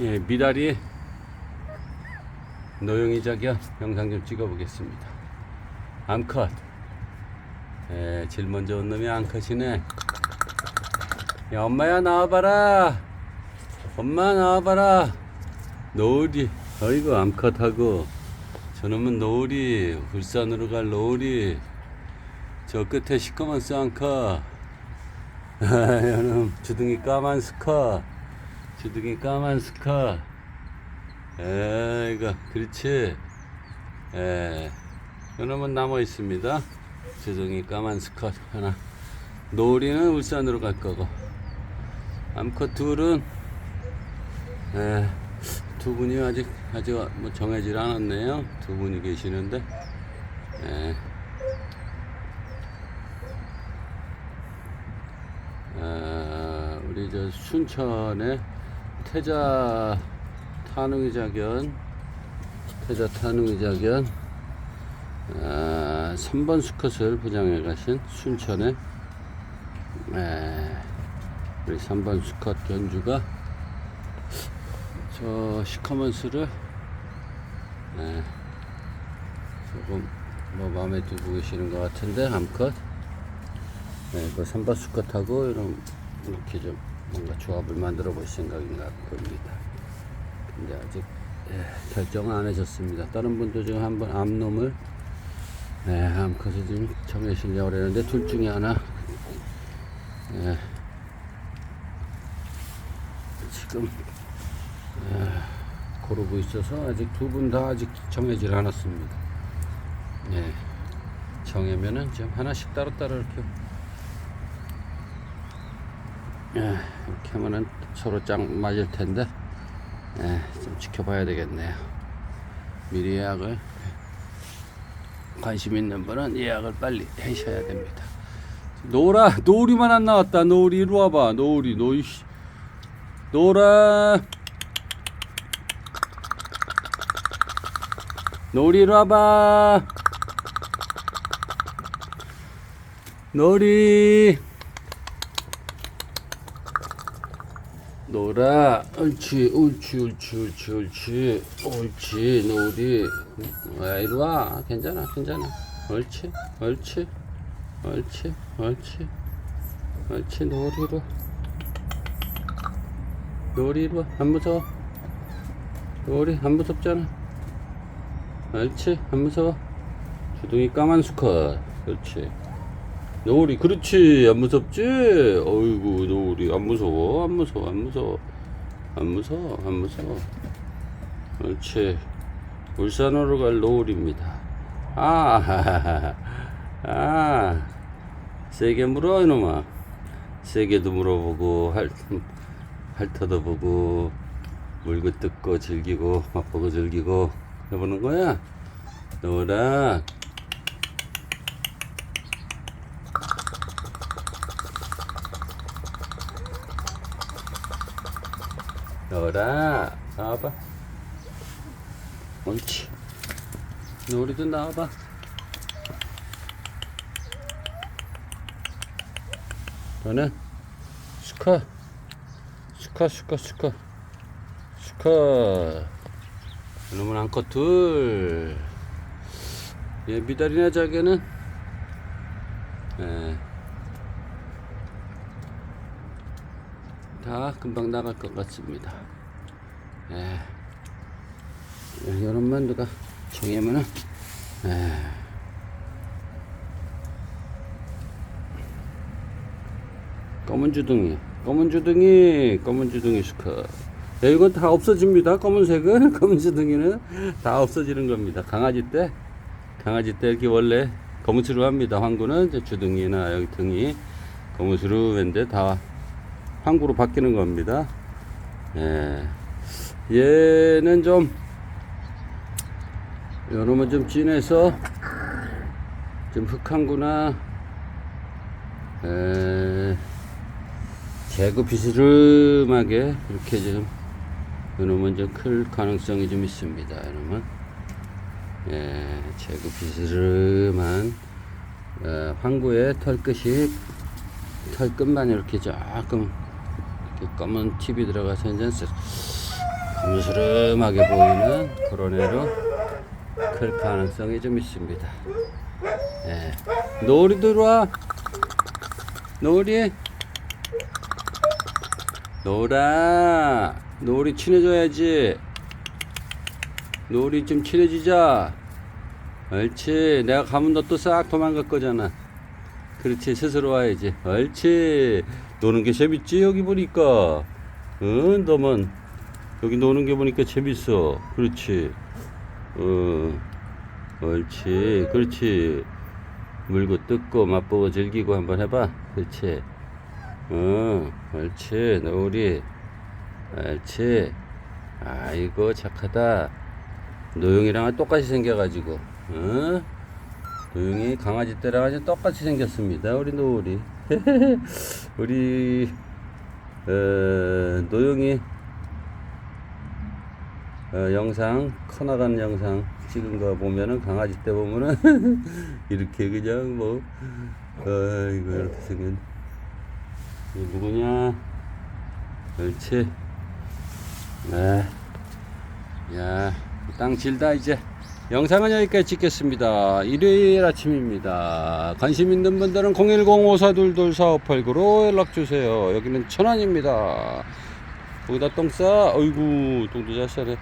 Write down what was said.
예, 미다리 노영이 자기야 영상 좀 찍어보겠습니다. 암컷. 예, 제일 먼저 온 놈이 암컷이네. 야, 엄마야 나와봐라. 엄마 나와봐라. 노을이. 어이구 암컷하고 저놈은 노을이 울산으로 갈 노을이 저 끝에 시커먼 쌍커 여놈 주둥이 까만 스커 주둥이 까만 스커 에이가 그렇지? 에 여놈은 남아 있습니다. 주둥이 까만 스컷 하나. 노을이는 울산으로 갈 거고. 암컷 둘은 에, 두 분이 아직 아직 뭐 정해질 않았네요. 두 분이 계시는데. 에. 아, 우리 저 순천의 태자 탄웅이 자견 태자 탄웅이 자견 아, 3번 수컷을 부장해 가신 순천의 에, 우리 3번 수컷 견주가 저 시커먼 수를 에, 조금 뭐 마음에 두고 계시는 것 같은데 암컷. 네, 그 삼바 수컷하고 이런 이렇게 좀 뭔가 조합을 만들어 볼 생각인가 봅니다. 근데 아직 예, 결정은 안 하셨습니다. 다른 분도 지금 한번 암놈을 네, 암컷을 좀 정해시려고 그러는데 둘 중에 하나 예, 지금 예, 고르고 있어서 아직 두 분 다 아직 정해질 않았습니다. 예, 정하면은 지금 하나씩 따로따로 이렇게 예, 이렇게 하면은 서로 짝 맞을 텐데 예, 좀 지켜봐야 되겠네요. 미리 예약을 관심 있는 분은 예약을 빨리 하셔야 됩니다. 노라 노을이만 안 나왔다. 노을이 이리 와봐. 노을이 노이 씨. 노라 노을이 이리 와봐. 노을 이 노라 옳지 옳지 옳지 옳지 옳지. 옳지 노리 아 이리 와. 괜찮아 괜찮아. 옳지 옳지 옳지 옳지. 옳지 노리로. 노리로. 안 무서워. 노리 안 무섭잖아. 옳지 안 무서워. 주둥이 까만 수컷. 그렇지 노을이 그렇지 안 무섭지? 어이구 노을이 안 무서워 안 무서워 안 무서워. 안 무서워 안 무서워. 그렇지. 울산으로 갈 노을입니다. 아, 아 세게 물어 이놈아. 세게도 물어보고 할, 핥아도 보고 물고 뜯고 즐기고 맛보고 즐기고 해보는 거야. 노라 너라 나와봐. 옳지. 노리도 나와봐. 너는 수컷 수컷 수컷 수컷 수컷 이놈은 암컷 둘. 예, 미다리나 자개는? 예. 다 금방 나갈 것 같습니다. 예. 이런만 누가 정하면은, 예. 검은 주둥이, 검은 주둥이, 검은 주둥이 스커. 야, 이건 다 없어집니다. 검은색은, 검은 주둥이는 다 없어지는 겁니다. 강아지 때, 강아지 때 이렇게 원래 검은수로 합니다. 황구는 주둥이나 여기 등이 검은수로 했는데 다 항구로 바뀌는 겁니다. 예. 얘는 좀 요놈은 좀 진해서 좀 흑항구나 에, 재고 비스름하게 이렇게 좀 요놈은 좀클 가능성이 좀 있습니다. 요놈은 예, 재고 비스름한 어, 황구의 털끝이 털끝만 이렇게 조금 검은 팁이 들어가서 이제 쓱 스름스름하게 보이는 그런 애로 클 가능성이 좀 있습니다. 예. 노리 들어와. 노리. 노라. 노리 친해져야지. 노리 좀 친해지자. 옳지. 내가 가면 너 또 싹 도망갈 거잖아. 그렇지. 스스로 와야지. 옳지. 노는 게 재밌지, 여기 보니까. 응, 너만. 여기 노는 게 보니까 재밌어. 그렇지. 어, 옳지. 그렇지. 물고 뜯고 맛보고 즐기고 한번 해봐. 그렇지. 어, 옳지. 노리. 옳지. 아이고, 착하다. 노용이랑 똑같이 생겨가지고, 어? 노용이 강아지 떼랑 아주 똑같이 생겼습니다. 우리 노을이. 우리, 어, 노용이, 어, 영상, 커나가는 영상 찍은 거 보면은 강아지 떼 보면은 이렇게 그냥 뭐, 아이고, 이렇게 생긴. 이 누구냐? 옳지. 네. 야, 땅 질다 이제. 영상은 여기까지 찍겠습니다. 일요일 아침입니다. 관심 있는 분들은 010-5422-4589로 연락주세요. 여기는 천안입니다. 거기다 똥 싸? 어이구, 똥도 잘 싸네.